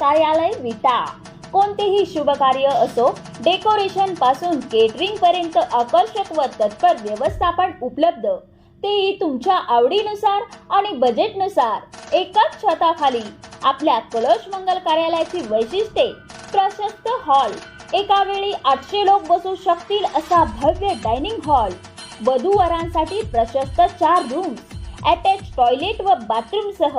कार्यालय विटा. कोणतेही शुभ कार्य असो डेकोरेशनपासून केटरिंग पर्यंत आकर्षक व तत्पर व्यवस्थापन उपलब्ध. तेही तुमच्या आवडीनुसार आणि बजेटनुसार एकाच छताखाली आपल्या कलश मंगल कार्यालयाची वैशिष्ट्ये प्रशस्त हॉल एका वेळी आठशे लोक बसू शकतील असा भव्य डायनिंग हॉल वधूवरांसाठी प्रशस्त चार रूम्स अटॅच टॉयलेट व बाथरूम सह.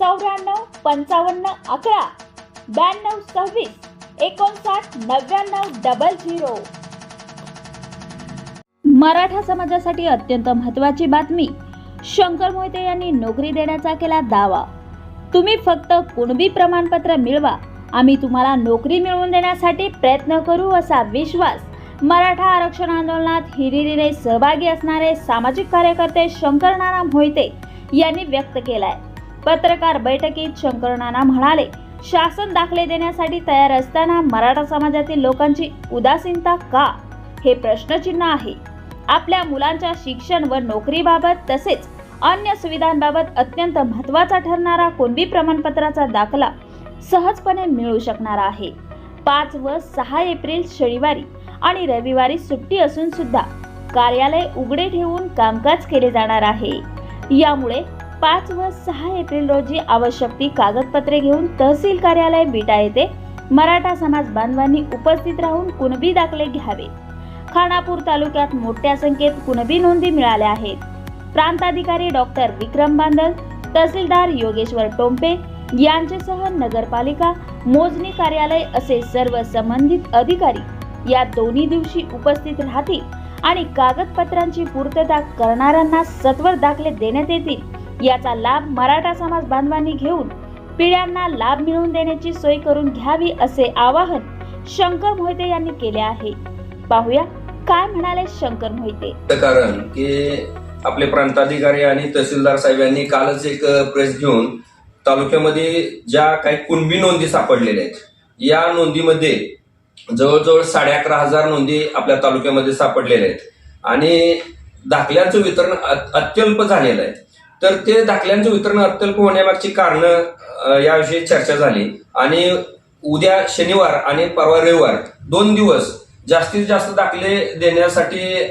चौऱ्याण्णव पंचावन्न अकरा. ब्याण्णव सव्वीस. एकोणसाठ नव्याण्णव डबल झिरो. मराठा समाजासाठी अत्यंत महत्त्वाची बातमी. शंकर मोहिते यांनी नोकरी देण्याचा केला दावा. तुम्ही फक्त कुणबी प्रमाणपत्र मिळवा. आम्ही तुम्हाला नोकरी मिळवून देण्यासाठी प्रयत्न करू असा विश्वास मराठा आरक्षण आंदोलनात हिरिरीने सहभागी असणारे सामाजिक कार्यकर्ते शंकर नाना मोहिते यांनी व्यक्त केलाय. पत्रकार बैठकीत शंकरनाना म्हणाले शासन दाखले देण्यासाठी तयार असताना मराठा समाजातील लोकांची उदासीनता का? हे प्रश्नचिन्ह आहे. आपल्या मुलांच्या शिक्षण व नोकरीबाबत तसेच अन्य सुविधांबाबत अत्यंत महत्त्वाचा ठरणारा कुणबी प्रमाणपत्राचा दाखला सहजपणे मिळू शकणार आहे. पाच व सहा एप्रिल शनिवारी आणि रविवारी सुट्टी असून सुद्धा कार्यालय उघडे ठेवून कामकाज केले जाणार आहे. यामुळे पाच व सहा एप्रिल रोजी आवश्यक ती कागदपत्रे घेऊन तहसील कार्यालय विटा येथे मराठा समाज बांधवांनी उपस्थित राहून कुणबी दाखले घ्यावे. खानापूर तालुक्यात मोठ्या संख्येत कुणबी नोंदी मिळाल्या आहेत. प्रांताधिकारी डॉक्टर विक्रम बांदल तहसीलदार योगेश्वर टोंपे यांच्यासह नगरपालिका मोजणी कार्यालय असे सर्व संबंधित अधिकारी या दोन्ही दिवशी उपस्थित राहतील आणि कागदपत्रांची पूर्तता करणाऱ्यांना सत्वर दाखले देण्यात येतील. याचा लाभ मराठा समाज बांधवांनी घेऊन पिढ्यांना लाभ मिळवून देण्याची सोय करून घ्यावी असे आवाहन शंकर मोहिते यांनी केले आहे. पाहूया काय म्हणाले शंकर मोहिते. कारण की आपले प्रांताधिकारी आणि तहसीलदार साहेब यांनी कालच एक प्रेस घेऊन तालुक्यामध्ये ज्या काही कुणबी नोंदी सापडलेल्या आहेत या नोंदीमध्ये जवळजवळ साडे अकरा हजार नोंदी आपल्या तालुक्यामध्ये सापडलेल्या आहेत. आणि दाखल्यांचं वितरण अ- अत्यल्प झालेलं आहे. तर ते दाखल्यांचं वितरण अत्यल्प होण्यामागची कारणं याविषयी चर्चा झाली. आणि उद्या शनिवार आणि परवा रविवार दोन दिवस जास्तीत जास्त दाखले देण्यासाठी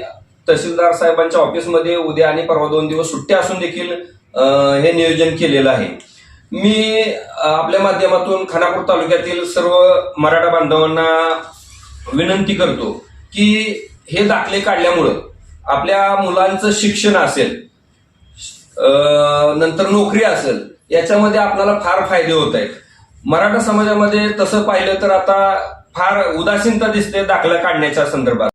तहसीलदार साहेबांच्या ऑफिसमध्ये उद्या आणि परवा दोन दिवस सुट्ट्या असून देखील हे नियोजन केलेलं आहे. मी आपल्या माध्यमातून खानापूर तालुक्यातील सर्व मराठा बांधवांना विनंती करतो की हे दाखले काढल्यामुळं आपल्या मुलांचं शिक्षण असेल नंतर नोकरी असेल याच्यामध्ये आपल्याला फार फायदे होत आहेत. मराठा समाजामध्ये तसं पाहिलं तर आता फार उदासीनता दिसते दाखला काढण्याच्या संदर्भात.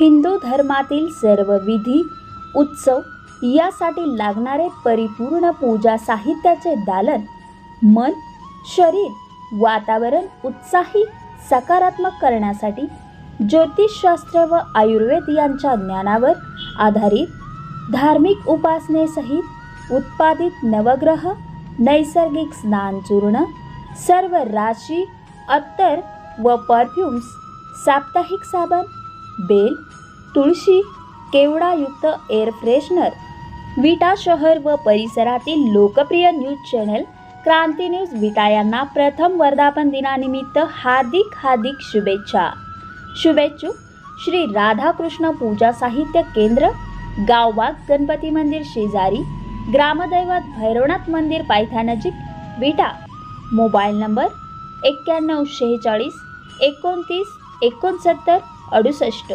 हिंदू धर्मातील सर्व विधी उत्सव यासाठी लागणारे परिपूर्ण पूजा साहित्याचे दालन मन शरीर वातावरण उत्साही सकारात्मक करण्यासाठी ज्योतिषशास्त्र व आयुर्वेद यांच्या ज्ञानावर आधारित धार्मिक उपासनेसहित उत्पादित नवग्रह नैसर्गिक स्नान चूर्ण सर्व राशी अत्तर व परफ्युम्स साप्ताहिक साबण बेल तुळशी केवडायुक्त एअर फ्रेशनर विटा शहर व परिसरातील लोकप्रिय news channel Kranti news Vita यांना प्रथम वर्धापन दिनानिमित्त हार्दिक हार्दिक शुभेच्छा. शुभेच्छुक श्री राधाकृष्ण पूजा साहित्य केंद्र गावबाग गणपती मंदिर शेजारी ग्रामदैवत भैरवनाथ मंदिर पायथ्यानजीक विटा. मोबाईल नंबर एक्क्याण्णव शेहेचाळीस एकोणतीस एकोणसत्तर अडुसष्ट.